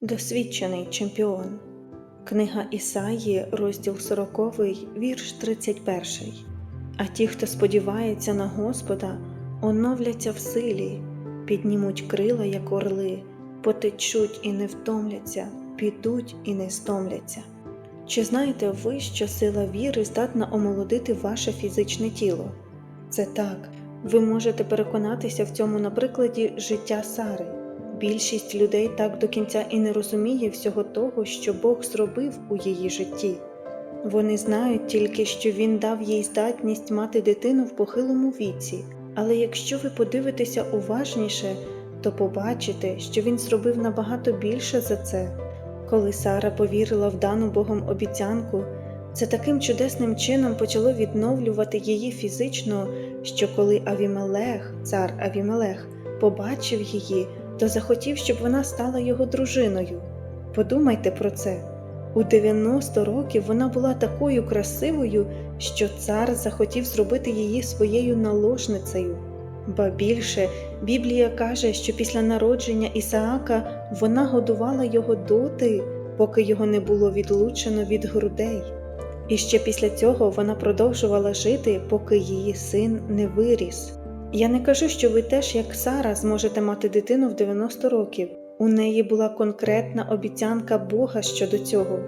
Досвідчений чемпіон. Книга Ісаї, розділ 40, вірш 31. А ті, хто сподівається на Господа, оновляться в силі, піднімуть крила, як орли, потечуть і не втомляться, підуть і не стомляться. Чи знаєте ви, що сила віри здатна омолодити ваше фізичне тіло? Це так, ви можете переконатися в цьому на прикладі життя Сари. Більшість людей так до кінця і не розуміє всього того, що Бог зробив у її житті. Вони знають тільки, що Він дав їй здатність мати дитину в похилому віці, але якщо ви подивитеся уважніше, то побачите, що він зробив набагато більше за це. Коли Сара повірила в дану Богом обіцянку, це таким чудесним чином почало відновлювати її фізично, що коли Авімелех, цар Авімелех, побачив її, то захотів, щоб вона стала його дружиною. Подумайте про це. У 90 років вона була такою красивою, що цар захотів зробити її своєю наложницею. Ба більше Біблія каже, що після народження Ісаака вона годувала його доти, поки його не було відлучено від грудей. І ще після цього вона продовжувала жити, поки її син не виріс. Я не кажу, що ви теж, як Сара, зможете мати дитину в 90 років. У неї була конкретна обіцянка Бога щодо цього.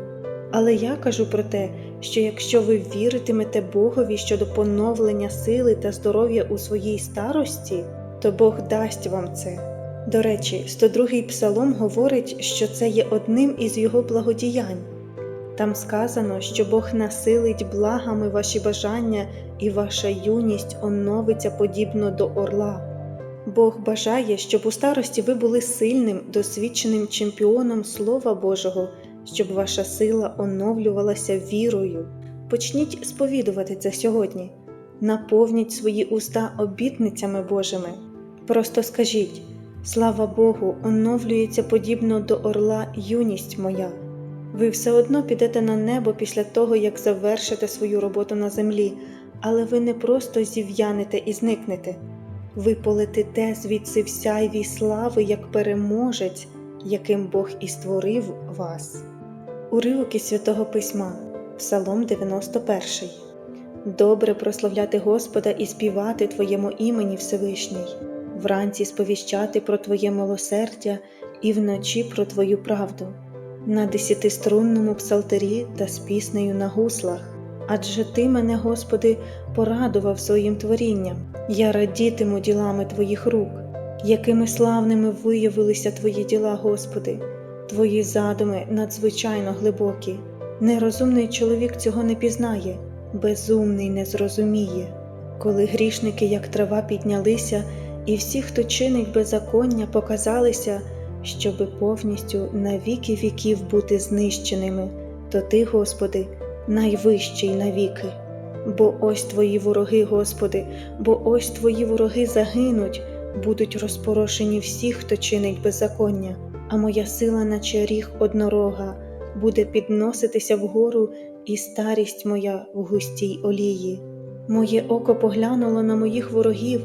Але я кажу про те, що якщо ви віритимете Богові щодо поновлення сили та здоров'я у своїй старості, то Бог дасть вам це. До речі, 102-й псалом говорить, що це є одним із його благодіянь. Там сказано, що Бог насилить благами ваші бажання, і ваша юність оновиться подібно до орла. Бог бажає, щоб у старості ви були сильним, досвідченим чемпіоном Слова Божого, щоб ваша сила оновлювалася вірою. Почніть сповідувати це сьогодні, наповніть свої уста обітницями Божими. Просто скажіть: слава Богу, оновлюється подібно до орла юність моя. Ви все одно підете на небо після того, як завершите свою роботу на землі, але ви не просто зів'янете і зникнете. Ви полетите звідси в сяйві слави як переможець, яким Бог і створив вас. Уривок із Святого Письма, Псалом 91. Добре прославляти Господа і співати Твоєму імені Всевишній, вранці сповіщати про Твоє милосердя і вночі про Твою правду, на десятиструнному псалтирі та з піснею на гуслах. Адже Ти мене, Господи, порадував своїм творінням, я радітиму ділами Твоїх рук, якими славними виявилися Твої діла, Господи, Твої задуми надзвичайно глибокі. Нерозумний чоловік цього не пізнає, безумний не зрозуміє. Коли грішники, як трава, піднялися, і всі, хто чинить беззаконня, показалися, щоби повністю на віки віків бути знищеними, то Ти, Господи, найвищий навіки. Бо ось твої вороги, Господи, бо ось твої вороги загинуть, будуть розпорошені всі, хто чинить беззаконня, а моя сила, наче ріг однорога, буде підноситися вгору, і старість моя в густій олії. Моє око поглянуло на моїх ворогів,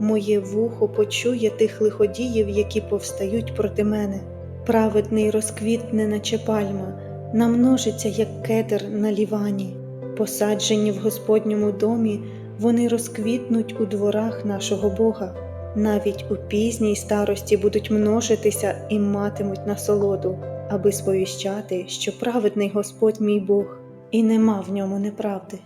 моє вухо почує тих лиходіїв, які повстають проти мене. Праведний розквітне, наче пальма, намножиться, як кедр на лівані. Посаджені в Господньому домі, вони розквітнуть у дворах нашого Бога, навіть у пізній старості будуть множитися і матимуть насолоду, аби сповіщати, що праведний Господь мій Бог, і нема в ньому неправди.